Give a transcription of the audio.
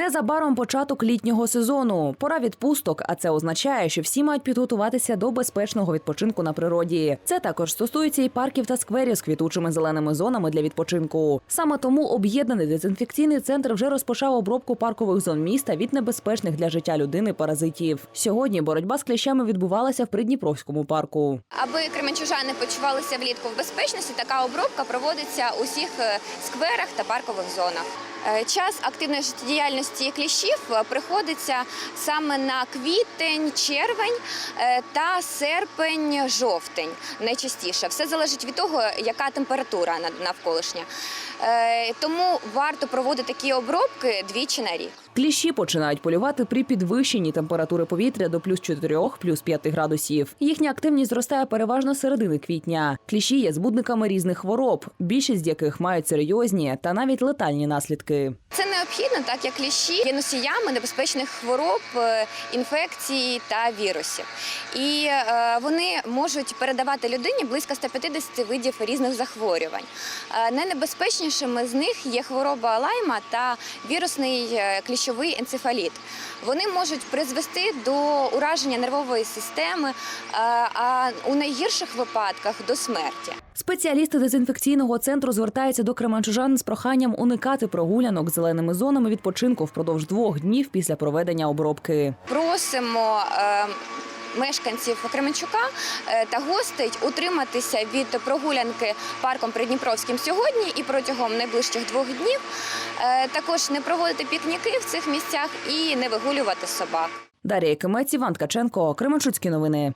Незабаром початок літнього сезону. Пора відпусток, а це означає, що всі мають підготуватися до безпечного відпочинку на природі. Це також стосується і парків та скверів з квітучими зеленими зонами для відпочинку. Саме тому об'єднаний дезінфекційний центр вже розпочав обробку паркових зон міста від небезпечних для життя людини паразитів. Сьогодні боротьба з кліщами відбувалася в Придніпровському парку. Аби кременчужани почувалися влітку в безпечності, така обробка проводиться у всіх е, скверах та паркових зонах. Е, Час активної життєдіяльності кліщів е, приходиться саме на квітень, червень е, та серпень, жовтень. Найчастіше все залежить від того, яка температура нав- навколишня. Тому варто проводити такі обробки двічі на рік. Кліщі починають полювати при підвищенні температури повітря до плюс 4, плюс 5 градусів. Їхня активність зростає переважно середини квітня. Кліщі є збудниками різних хвороб, більшість з яких мають серйозні та навіть летальні наслідки. Це необхідно, так як кліщі є носіями небезпечних хвороб, е, інфекцій та вірусів. І е, вони можуть передавати людині близько 150 видів різних захворювань. Е, Найнебезпечнішими з них є хвороба лайма та вірусний кліщовий енцефаліт. Вони можуть призвести до ураження нервової системи, а у найгірших випадках до смерті. Спеціалісти дезінфекційного центру звертаються до кременчужан з проханням уникати прогулянок зеленими зонами відпочинку впродовж двох днів після проведення обробки. просимо е, мешканців Кременчука е, та гостей утриматися від прогулянки парком Придніпровським сьогодні і протягом найближчих двох днів. Е, Також не проводити пікніки в цих місцях і не вигулювати собак. Дар'я Кимець, Іван Ткаченко, Кременчуцькі новини.